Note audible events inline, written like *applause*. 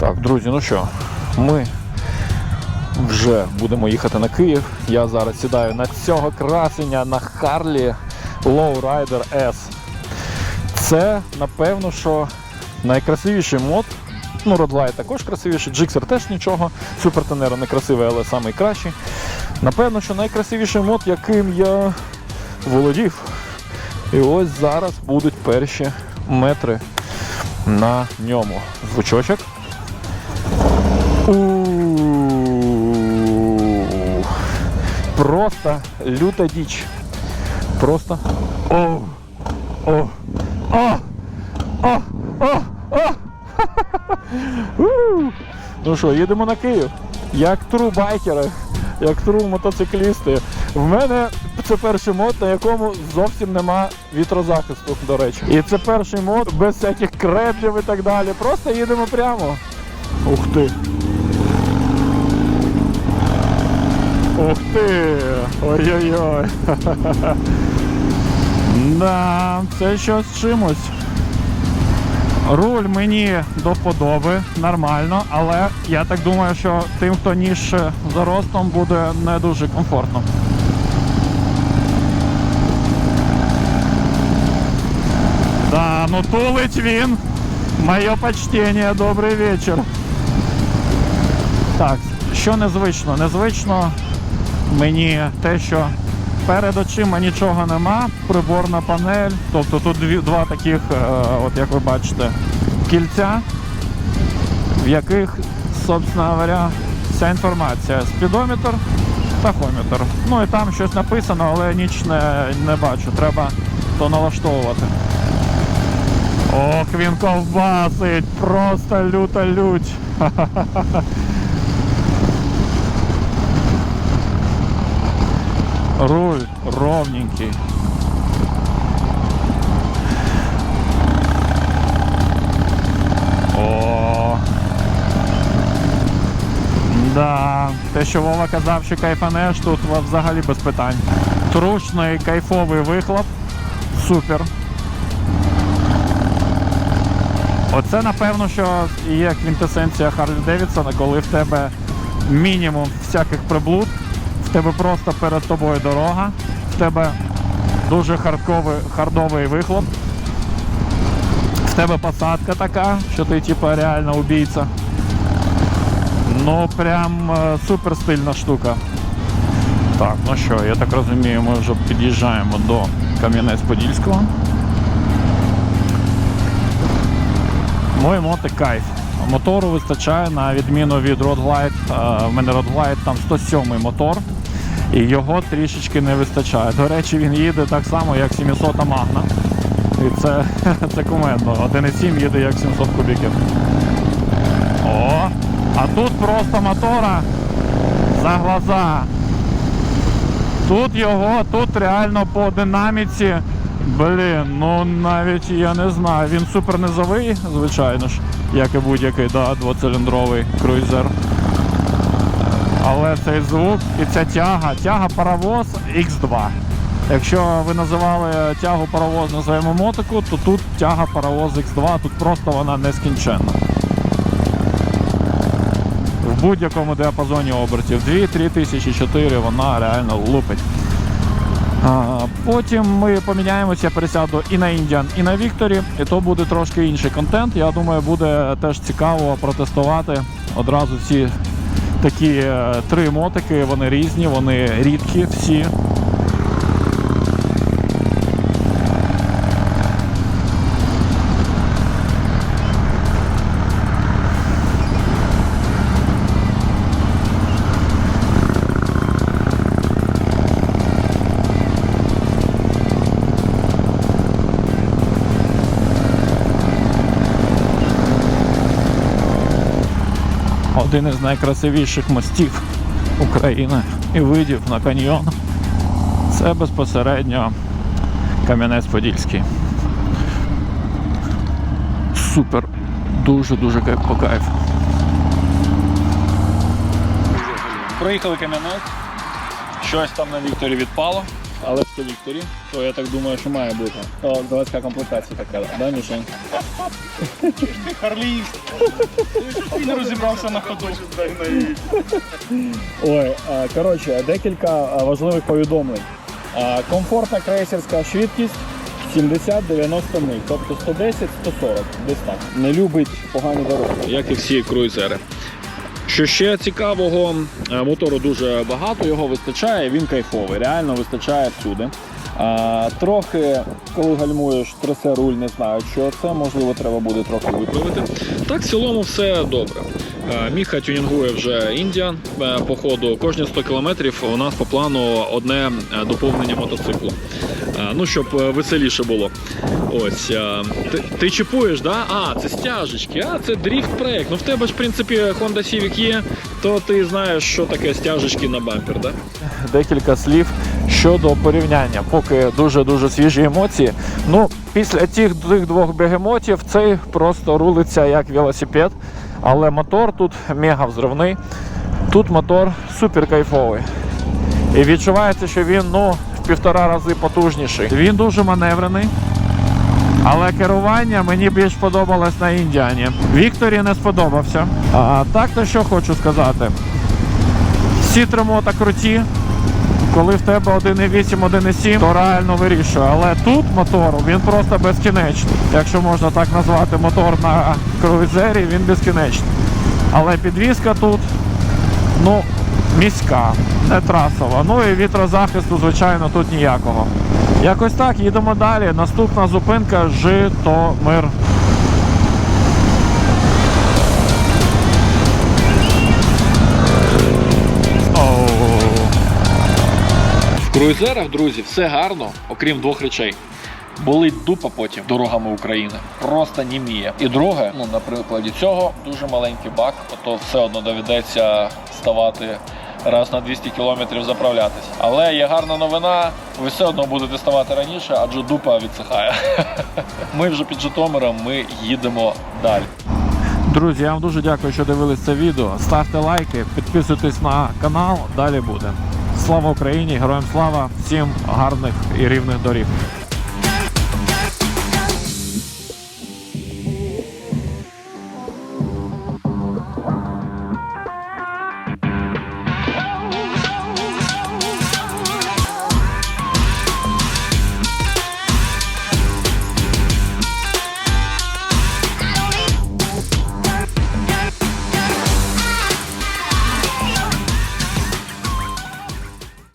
Так, друзі, ну що, ми вже будемо їхати на Київ. Я зараз сідаю на цього красення на Харлі Lowrider S. Це, напевно, що найкрасивіший мод. Ну, Родлайт також красивіший, Джиксер теж нічого. Супер Тенера не красивий, але найкращий. Напевно, що найкрасивіший мод, яким я володів. І ось зараз будуть перші метри на ньому. Звучочок. Просто люта діч. Просто. О! О! О! О! О! О! Ну що, їдемо на Київ. Як тру байкери, як тру мотоциклісти. В мене це перший мод, на якому зовсім нема вітрозахисту, до речі. І це перший мод без всяких креплів і так далі. Просто їдемо прямо. Ух ти. Ух ти! Ой-ой-ой. *laughs* Да, це щось чимось. Руль мені до вподоби, нормально, але я так думаю, що тим, хто ніжче за ростом, буде не дуже комфортно. Да, ну тулить він. Моє почтення, добрий вечір. Так, що незвично? Незвично мені те, що перед очима нічого нема, приборна панель, тобто тут дві, два таких, е, от як ви бачите, кільця, в яких, собственно говоря, вся інформація. Спідометр, тахометр. Ну і там щось написано, але ніч не, не бачу. Треба то налаштовувати. Ох, він ковбасить, просто люта лють. Руль ровненький. О. Да, те, що Вова казав, що кайфанеш, тут взагалі без питань. Трушний кайфовий вихлоп. Супер. Оце напевно, що є квінтесенція Харлі Девідсона, коли в тебе мінімум всяких приблуд, в тебе просто перед тобою дорога, в тебе дуже хардковий, хардовий вихлоп, в тебе посадка така, що ти типа реально убійця. Ну прям е, супер стильна штука. Так, ну що, я так розумію, ми вже під'їжджаємо до Кам'янець-Подільського. Мой мотик кайф. Мотору вистачає на відміну від Road Glide. Е, В мене Road Glide там 107 мотор, і його трішечки не вистачає. До речі, він їде так само, як 700 Magna. І це, *laughs* це кумедно. 1,7 їде як 700 кубіків. О! А тут просто мотора за глаза. Тут його, тут реально по динаміці. Блін, ну навіть я не знаю. Він супер низовий, звичайно ж, як і будь-який, да, двоциліндровий круїзер. Але цей звук і ця тяга, тяга паровоз X2. Якщо ви називали тягу паровоз на своєму мотику, то тут тяга паровоз X2, тут просто вона нескінченна. В будь-якому діапазоні обертів 2-3 тисячі 4 вона реально лупить. Потім ми поміняємося, я пересяду і на Indian, і на Victory, і то буде трошки інший контент. Я думаю, буде теж цікаво протестувати одразу ці такі е, три мотики. Вони різні, вони рідкі всі. Один із найкрасивіших мостів України і видів на каньйон. Це безпосередньо Кам'янець-Подільський. Супер, дуже-дуже по кайфу. Проїхали Кам'янець. Щось там на Вікторі відпало. Але в Вікторі, то я так думаю, що має бути. О, заводська комплектація така, да, Мішень? Харліївський. Ти не розібрався на ходу. Ой, коротше, декілька важливих повідомлень. Комфортна крейсерська швидкість 70-90 миль, тобто 110-140, десь так. Не любить погані дороги. Як і всі круїзери. Що ще цікавого, е, мотору дуже багато, його вистачає, він кайфовий, реально вистачає всюди. Трохи, коли гальмуєш, трясе руль, не знаю, що це, можливо, треба буде трохи виправити. Так, в цілому все добре. Е, Міха тюнінгує вже Індіан е, по ходу. Кожні 100 кілометрів у нас по плану одне е, доповнення мотоциклу. Е, Ну, щоб е, веселіше було. Ось. е, Ти, ти чіпуєш, да? А, це стяжечки, а це дріфт проект. Ну в тебе ж, в принципі, Honda Civic є, то ти знаєш, що таке стяжечки на бампер, да? Декілька слів щодо порівняння. Поки дуже-дуже свіжі емоції. Ну, після тих двох бегемотів цей просто рулиться як велосипед. Але мотор тут мега взривний. Тут мотор супер кайфовий. І відчувається, що він ну, півтора рази потужніший. Він дуже маневрений. Але керування мені більш подобалось на Індіані. Вікторі не сподобався. А так то що хочу сказати. Всі три мота круті. Коли в тебе 1.8, 1.7, то реально вирішує. Але тут мотор він просто безкінечний. Якщо можна так назвати мотор на круїзері, він безкінечний. Але підвізка тут ну, міська, не трасова. Ну і вітрозахисту, звичайно, тут ніякого. Якось так, їдемо далі. Наступна зупинка Житомир. В круїзерах, друзі, все гарно, окрім двох речей. Болить дупа потім дорогами України. Просто німіє. І друге, ну на прикладі цього дуже маленький бак, ото все одно доведеться ставати раз на 200 кілометрів заправлятись. Але є гарна новина, ви все одно будете ставати раніше, адже дупа відсихає. *laughs* Ми вже під Житомиром, ми їдемо далі. Друзі, я вам дуже дякую, що дивились це відео. Ставте лайки, підписуйтесь на канал, далі буде. Слава Україні, героям слава, всім гарних і рівних доріг.